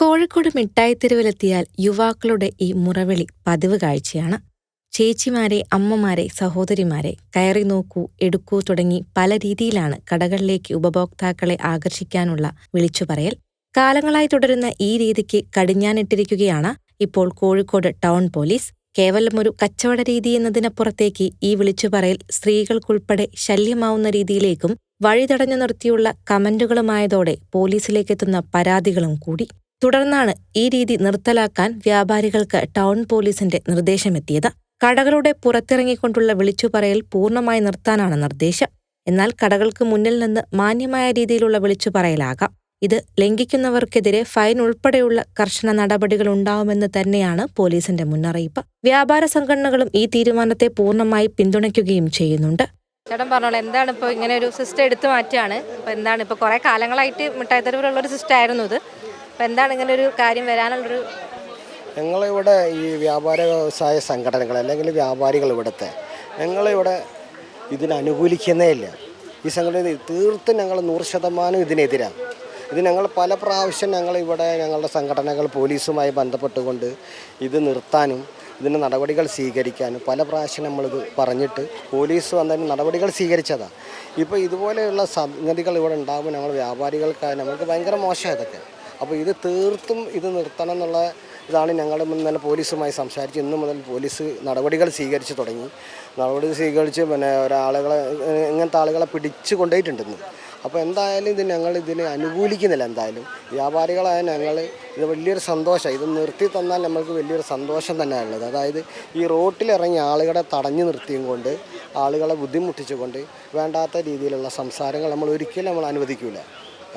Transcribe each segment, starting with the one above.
കോഴിക്കോട് മിഠായിത്തെരുവിലെത്തിയാൽ യുവാക്കളുടെ ഈ മുറവിളി പതിവ് കാഴ്ചയാണ്. ചേച്ചിമാരെ അമ്മമാരെ സഹോദരിമാരെ കയറി നോക്കൂ എടുക്കൂ തുടങ്ങി പല രീതിയിലാണ് കടകളിലേക്ക് ഉപഭോക്താക്കളെ ആകർഷിക്കാനുള്ള വിളിച്ചുപറയൽ. കാലങ്ങളായി തുടരുന്ന ഈ രീതിക്ക് കടിഞ്ഞാനിട്ടിരിക്കുകയാണ് ഇപ്പോൾ കോഴിക്കോട് ടൗൺ പോലീസ്. കേവലം ഒരു കച്ചവട രീതി എന്നതിനപ്പുറത്തേക്ക് ഈ വിളിച്ചുപറയൽ സ്ത്രീകൾക്കുൾപ്പെടെ ശല്യമാവുന്ന രീതിയിലേക്കും വഴിതടഞ്ഞു നിർത്തിയുള്ള കമന്റുകളുമായതോടെ പോലീസിലേക്കെത്തുന്ന പരാതികളും കൂടി. തുടർന്നാണ് ഈ രീതി നിർത്തലാക്കാൻ വ്യാപാരികൾക്ക് ടൗൺ പോലീസിന്റെ നിർദ്ദേശമെത്തിയത്. കടകളുടെ പുറത്തിറങ്ങിക്കൊണ്ടുള്ള വിളിച്ചുപറയൽ പൂർണമായി നിർത്താനാണ് നിർദ്ദേശം. എന്നാൽ കടകൾക്ക് മുന്നിൽ നിന്ന് മാന്യമായ രീതിയിലുള്ള വിളിച്ചുപറയലാകാം. ഇത് ലംഘിക്കുന്നവർക്കെതിരെ ഫൈൻ ഉൾപ്പെടെയുള്ള കർശന നടപടികൾ ഉണ്ടാവുമെന്ന് തന്നെയാണ് പോലീസിന്റെ മുന്നറിയിപ്പ്. വ്യാപാര സംഘടനകളും ഈ തീരുമാനത്തെ പൂർണമായി പിന്തുണയ്ക്കുകയും ചെയ്യുന്നുണ്ട്. ചേട്ടൻ പറഞ്ഞോളൂ എന്താണ് ഇപ്പോൾ ഇങ്ങനെ ഒരു സിസ്റ്റം എടുത്തു മാറ്റുകയാണ്? അപ്പോൾ എന്താണ് ഇപ്പോൾ കുറേ കാലങ്ങളായിട്ട് മിഠായിത്തെരുവിലുള്ള ഒരു സിസ്റ്റം ആയിരുന്നു ഇത്. അപ്പോൾ എന്താണ് ഇങ്ങനെ ഒരു കാര്യം വരാനുള്ളൊരു ഞങ്ങളിവിടെ ഈ വ്യാപാര വ്യവസായ സംഘടനകൾ അല്ലെങ്കിൽ വ്യാപാരികൾ ഇവിടുത്തെ ഞങ്ങളിവിടെ ഇതിനനുകൂലിക്കുന്നേ ഇല്ല. ഈ സംഘടന തീർത്തും ഞങ്ങൾ നൂറ് ശതമാനം ഇതിനെതിരാണ്. ഇത് ഞങ്ങൾ പല പ്രാവശ്യം ഞങ്ങൾ ഇവിടെ ഞങ്ങളുടെ സംഘടനകൾ പോലീസുമായി ബന്ധപ്പെട്ടുകൊണ്ട് ഇത് നിർത്താനും ഇതിന് നടപടികൾ സ്വീകരിക്കാനും പല പ്രാവശ്യം നമ്മളിത് പറഞ്ഞിട്ട് പോലീസ് വന്നതിന് നടപടികൾ സ്വീകരിച്ചതാണ് ഇപ്പോൾ ഇതുപോലെയുള്ള സംഗതികൾ ഇവിടെ ഉണ്ടാകുമ്പോൾ ഞങ്ങൾ വ്യാപാരികൾക്കായി നമുക്ക് ഭയങ്കര മോശം ഇതൊക്കെ. അപ്പോൾ ഇത് തീർത്തും ഇത് നിർത്തണം എന്നുള്ള ഇതാണ് ഞങ്ങൾ ഇന്നലെ പോലീസുമായി സംസാരിച്ച് ഇന്ന് മുതൽ പോലീസ് നടപടികൾ സ്വീകരിച്ച് തുടങ്ങി. നടപടി സ്വീകരിച്ച് പിന്നെ ഒരാളുകളെ ഇങ്ങനത്തെ ആളുകളെ പിടിച്ചു കൊണ്ടുപോയിട്ടുണ്ടെന്ന് അപ്പോൾ എന്തായാലും ഇത് ഞങ്ങൾ ഇതിനെ അനുകൂലിക്കുന്നില്ല എന്തായാലും. വ്യാപാരികളായ ഞങ്ങൾ ഇത് വലിയൊരു സന്തോഷം. ഇത് നിർത്തി തന്നാൽ നമ്മൾക്ക് വലിയൊരു സന്തോഷം തന്നെയാണ് ഉള്ളത്. അതായത് ഈ റോട്ടിലിറങ്ങി ആളുകളെ തടഞ്ഞു നിർത്തിയും കൊണ്ട് ആളുകളെ ബുദ്ധിമുട്ടിച്ചുകൊണ്ട് വേണ്ടാത്ത രീതിയിലുള്ള സംസാരങ്ങൾ നമ്മൾ ഒരിക്കലും നമ്മൾ അനുവദിക്കില്ല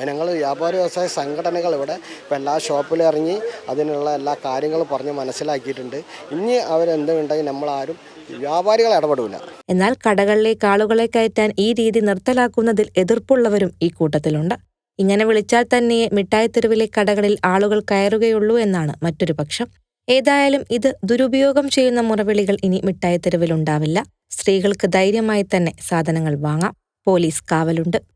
ഞങ്ങൾ വ്യാപാര വ്യവസായ സംഘടനകൾ ഇവിടെ ഇപ്പോൾ എല്ലാ ഷോപ്പിലും ഇറങ്ങി അതിനുള്ള എല്ലാ കാര്യങ്ങളും പറഞ്ഞ് മനസ്സിലാക്കിയിട്ടുണ്ട്. ഇനി അവരെന്തുണ്ടെങ്കിൽ നമ്മളാരും വ്യാപാരികൾ ഇടപെടില്ല എന്നാൽ കടകളിലേക്ക് ആളുകളെ കയറ്റാൻ ഈ രീതി നിർത്തലാക്കുന്നതിൽ എതിർപ്പുള്ളവരും ഈ കൂട്ടത്തിലുണ്ട്. ഇങ്ങനെ വിളിച്ചാൽ തന്നെയേ മിഠായിത്തെരുവിലെ കടകളിൽ ആളുകൾ കയറുകയുള്ളൂ എന്നാണ് മറ്റൊരു പക്ഷം. ഏതായാലും ഇത് ദുരുപയോഗം ചെയ്യുന്ന മുറവിളികൾ ഇനി മിഠായിത്തെരുവിലുണ്ടാവില്ല സ്ത്രീകൾക്ക് ധൈര്യമായി തന്നെ സാധനങ്ങൾ വാങ്ങാം. പോലീസ് കാവലുണ്ട്.